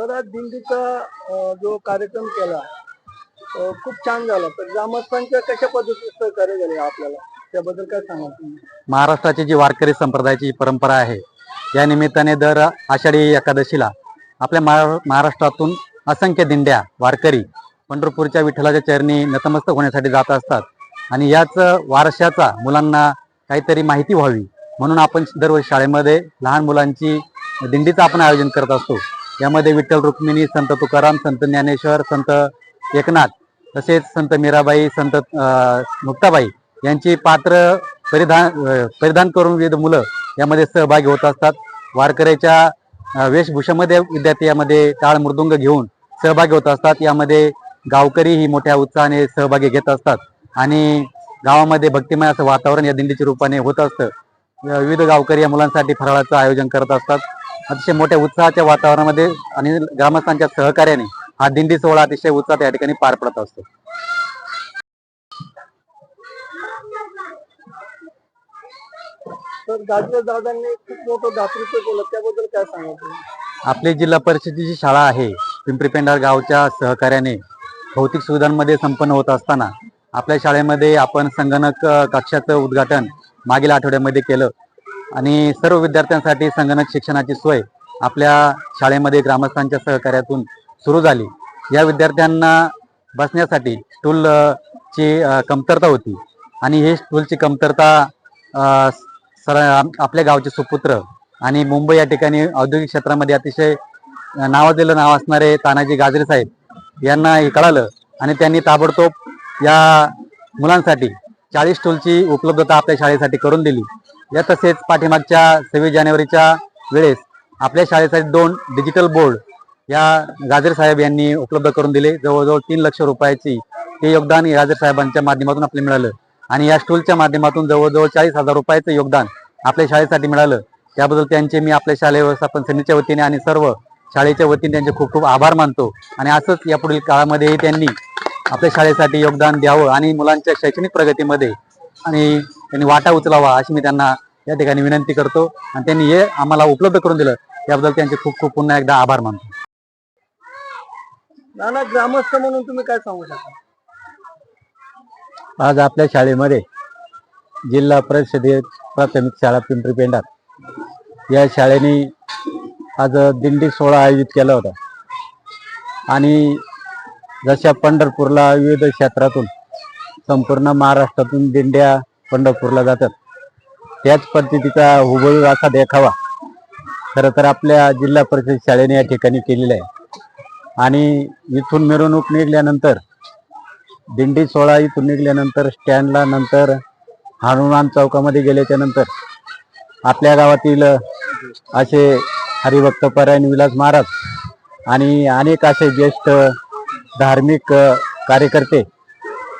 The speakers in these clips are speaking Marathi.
तर आज दिंडीचा जो कार्यक्रम केला खूप छान झाला. तर ग्रामस्थांच्या कशा पद्धतीचं सहकार्य झाले आपल्याला? त्याबद्दल काय सांगा महाराष्ट्राची जी वारकरी संप्रदायाची परंपरा आहे या निमित्ताने दर आषाढी एकादशीला आपल्या महाराष्ट्रातून असंख्य दिंड्या वारकरी पंढरपूरच्या विठ्ठलाच्या चरणी नतमस्तक होण्यासाठी जात असतात. आणि याच वारशाचा मुलांना काहीतरी माहिती व्हावी म्हणून आपण दरवर्षी शाळेमध्ये लहान मुलांची दिंडीचं आपण आयोजन करत असतो. यामध्ये विठ्ठल रुक्मिणी संत तुकाराम संत ज्ञानेश्वर संत एकनाथ तसेच संत मीराबाई संत मुक्ताबाई यांची पात्र परिधान परिधान करून विविध मुलं यामध्ये सहभागी होत असतात. वारकऱ्याच्या वेशभूषामध्ये विद्यार्थी यामध्ये टाळ मृदुंग घेऊन सहभागी होत असतात. यामध्ये गावकरी ही मोठ्या उत्साहाने सहभागी घेत असतात आणि गावामध्ये भक्तिमय असं वातावरण या दिंडीच्या रूपाने होत असतं. विविध गावकरी या मुलांसाठी फराळाचं आयोजन करत असतात. अतिशय मोठ्या उत्साहाच्या वातावरणामध्ये आणि ग्रामस्थांच्या सहकार्याने हा दिंडी सोहळा अतिशय उत्साहात या ठिकाणी पार पडत असतो. तर गाजरे दादांनी खूप मोठं दातृत्व केलं त्याबद्दल काय सांगा तुम्ही? आपली जिल्हा परिषदेची शाळा आहे पिंपरी पेंढार गावच्या सहकार्याने भौतिक सुविधांमध्ये संपन्न होत असताना आपल्या शाळेमध्ये आपण संगणक कक्षाचं उद्घाटन मागील आठवड्यामध्ये केलं. आणि सर्व विद्यार्थ्यांसाठी संगणक शिक्षणाची सोय आपल्या शाळेमध्ये ग्रामस्थांच्या सहकार्यातून सुरू झाली. या विद्यार्थ्यांना बसण्यासाठी स्टूल ची कमतरता होती. आणि हे स्टूलची कमतरता सर आपल्या गावचे सुपुत्र आणि मुंबई या ठिकाणी औद्योगिक क्षेत्रामध्ये अतिशय नावाजलेलं नाव असणारे तानाजी गाजरे साहेब यांना हे कळालं आणि त्यांनी ताबडतोब या मुलांसाठी चाळीस स्टूलची उपलब्धता आपल्या शाळेसाठी करून दिली. या तसेच पाठीमागच्या सव्वीस जानेवारीच्या वेळेस आपल्या शाळेसाठी दोन डिजिटल बोर्ड या गाजर साहेब यांनी उपलब्ध करून दिले. जवळजवळ तीन लक्ष रुपयाची हे योगदान गाजर साहेबांच्या माध्यमातून आपल्याला मिळालं. आणि या स्टूलच्या माध्यमातून जवळजवळ चाळीस हजार रुपयाचं योगदान आपल्या शाळेसाठी मिळालं. त्याबद्दल त्यांचे मी आपल्या शालेय व्यवस्थापन समितीच्या वतीने आणि सर्व शाळेच्या वतीने त्यांचे खूप खूप आभार मानतो. आणि असंच यापुढील काळामध्येही त्यांनी आपल्या शाळेसाठी योगदान द्यावं आणि मुलांच्या शैक्षणिक प्रगतीमध्ये आणि त्यांनी वाटा उचलावा अशी मी त्यांना या ठिकाणी विनंती करतो. आणि त्यांनी हे आम्हाला उपलब्ध करून दिलं. त्याबद्दल त्यांचे खूप खूप पुन्हा एकदा आभार मानतो. नाना ग्रामस्थ म्हणून तुम्ही काय सांगू शकता? आज आपल्या शाळेमध्ये जिल्हा परिषदे प्राथमिक शाळा पिंपरी पेंडात या शाळेने आज दिंडी सोहळा आयोजित केला होता. आणि जशा पंढरपूरला विविध क्षेत्रातून संपूर्ण महाराष्ट्रातून दिंड्या पंढरपूरला जातात. त्याच पद्धतीचा हुबळू असा देखावा. खरं तर आपल्या जिल्हा परिषद शाळेने या ठिकाणी केलेला आहे. आणि इथून मिरवणूक निघाल्यानंतर दिंडी सोहळा इथून निघाल्यानंतर स्टँडला नंतर हनुमान चौकामध्ये गेल्याच्यानंतर आपल्या गावातील असे हरिभक्त परायण विलास महाराज आणि अनेक असे ज्येष्ठ धार्मिक कार्यकर्ते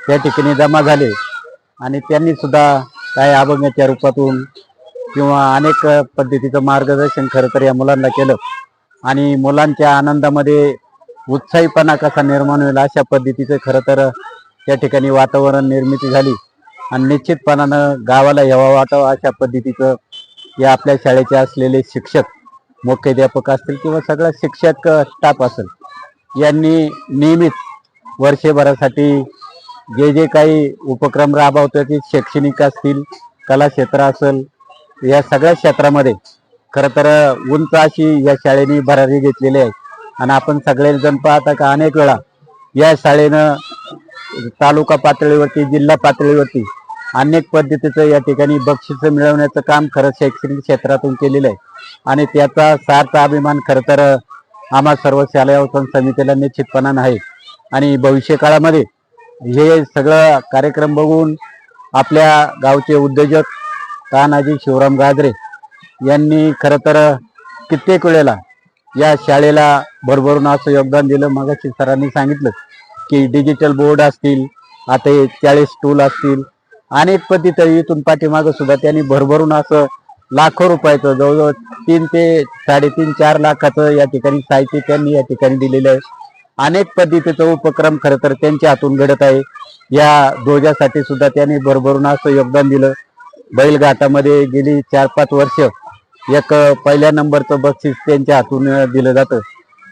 त्या ठिकाणी जमा झाले. आणि त्यांनी सुद्धा काही अभंगाच्या रूपातून किंवा अनेक पद्धतीचं मार्गदर्शन खरं तर या मुलांना केलं. आणि मुलांच्या आनंदामध्ये उत्साहीपणा कसा निर्माण होईल अशा पद्धतीचं खरं तर त्या ठिकाणी वातावरण निर्मिती झाली. आणि निश्चितपणानं गावाला यावा वाटावं अशा पद्धतीचं या आपल्या शाळेचे असलेले शिक्षक मुख्याध्यापक असतील किंवा सगळा शिक्षक स्टाफ असेल यांनी नेहमीच वर्षभरासाठी जे जे काही उपक्रम राबवतात ते शैक्षणिक असतील कला क्षेत्र असेल या सगळ्या क्षेत्रामध्ये खरं तर उंच अशी या शाळेने भरारी घेतलेली आहे. आणि आपण सगळे जण पाहता का अनेक वेळा या शाळेनं तालुका पातळीवरती जिल्हा पातळीवरती अनेक पद्धतीचं या ठिकाणी बक्षिस मिळवण्याचं काम खरं शैक्षणिक क्षेत्रातून केलेलं आहे. आणि त्याचा सार्थ अभिमान खरं तर आम्हा सर्व शालेय अवसन समितीला निश्चितपणानं आहे आणि भविष्य काळामध्ये हे सगळं कार्यक्रम बघून आपल्या गावचे उद्योजक तानाजी शिवराम गाजरे यांनी खरं तर कित्येक वेळेला या शाळेला भरभरून असं योगदान दिलं. मग सरांनी सांगितलं की डिजिटल बोर्ड असतील आता हे चाळीस टूल असतील. अनेक पद्धती इथून पाठीमागं सुद्धा त्यांनी भरभरून असं लाखो रुपयाचं जवळजवळ तीन ते साडेतीन चार लाखाचं या ठिकाणी साहित्य त्यांनी या ठिकाणी दिलेलं आहे. अनेक पद्धतीचा उपक्रम खरं तर त्यांच्या हातून घडत आहे. या ध्वजासाठी सुद्धा त्यांनी भरभरून असं योगदान दिलं. बैलघाटामध्ये गेली चार पाच वर्ष एक पहिल्या नंबरचं बक्षीस त्यांच्या हातून दिलं जातं.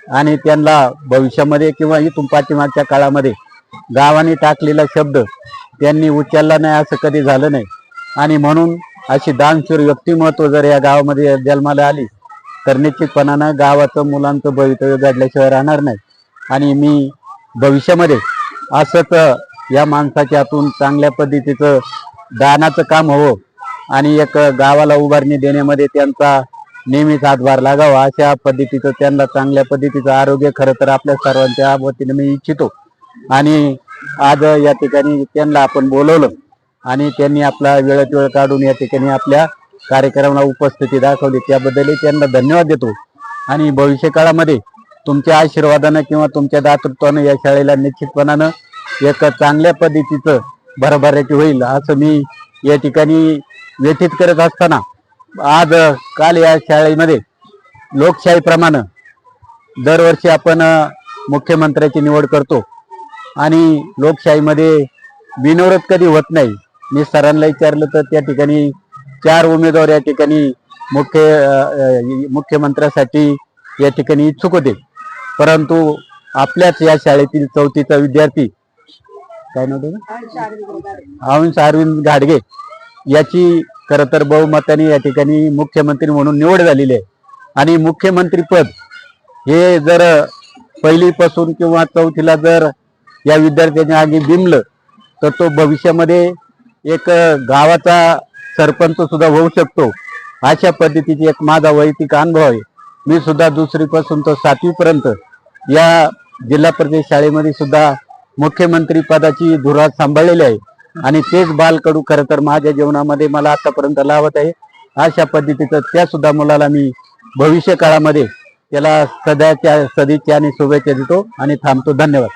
आणि त्यांना भविष्यामध्ये किंवा इथून पाठीमागच्या काळामध्ये गावाने टाकलेला शब्द त्यांनी उचलला नाही असं कधी झालं नाही. आणि म्हणून अशी दानशूर व्यक्तिमत्व जर या गावामध्ये जन्माला आली तर निश्चितपणानं गावाचं मुलांचं भवितव्य घडल्याशिवाय राहणार नाही. आणि मी भविष्यामध्ये असंच या माणसाच्या हातून चांगल्या पद्धतीचं दानाचं काम हवं आणि एक गावाला उभारणी देण्यामध्ये त्यांचा नेहमीच हातभार लागावा अशा पद्धतीचं त्यांना चांगल्या पद्धतीचं आरोग्य खरं तर आपल्या सर्वांच्या वतीने मी इच्छितो. आणि आज या ठिकाणी त्यांना आपण बोलवलं आणि त्यांनी आपला वेळात वेळ काढून या ठिकाणी आपल्या कार्यक्रमाला उपस्थिती दाखवली त्याबद्दलही त्यांना धन्यवाद देतो. आणि भविष्य काळामध्ये तुमच्या आशीर्वादानं किंवा तुमच्या दातृत्वानं या शाळेला निश्चितपणानं एक चांगल्या पद्धतीचं भरभराटी होईल असं मी या ठिकाणी व्यथित करत असताना आज काल या शाळेमध्ये लोकशाहीप्रमाणे दरवर्षी आपण मुख्यमंत्र्याची निवड करतो आणि लोकशाहीमध्ये बिनविरोध कधी होत नाही. मी सरांना विचारलं तर त्या ठिकाणी चार उमेदवार या ठिकाणी मुख्य मुख्यमंत्र्यासाठी या ठिकाणी इच्छुक होते. परंतु आपल्याच या शाळेतील चौथीचा विद्यार्थी काय नव्हतं अंश अरविंद घाडगे याची खरं तर बहुमताने या ठिकाणी मुख्यमंत्री म्हणून निवड झालेली आहे. आणि मुख्यमंत्री पद हे जर पहिलीपासून किंवा चौथीला जर या विद्यार्थ्याच्या आगी बिमलं तर तो भविष्यामध्ये एक गावाचा सरपंच सुद्धा होऊ शकतो. अशा पद्धतीची एक माझा वैयक्तिक अनुभव आहे. मी सुद्धा दुसरीपासून तर सातवीपर्यंत या जिल्हा परिषद शाळेमध्ये सुद्धा मुख्यमंत्री पदाची धुरा सांभाळलेली आहे. आणि तेच बालकडू खरं तर माझ्या जीवनामध्ये मला आतापर्यंत लावत आहे. अशा पद्धतीचं त्या सुद्धा मुलाला मी भविष्य काळामध्ये त्याला सदाच्या सदिच्छा आणि शुभेच्छा देतो आणि थांबतो. धन्यवाद.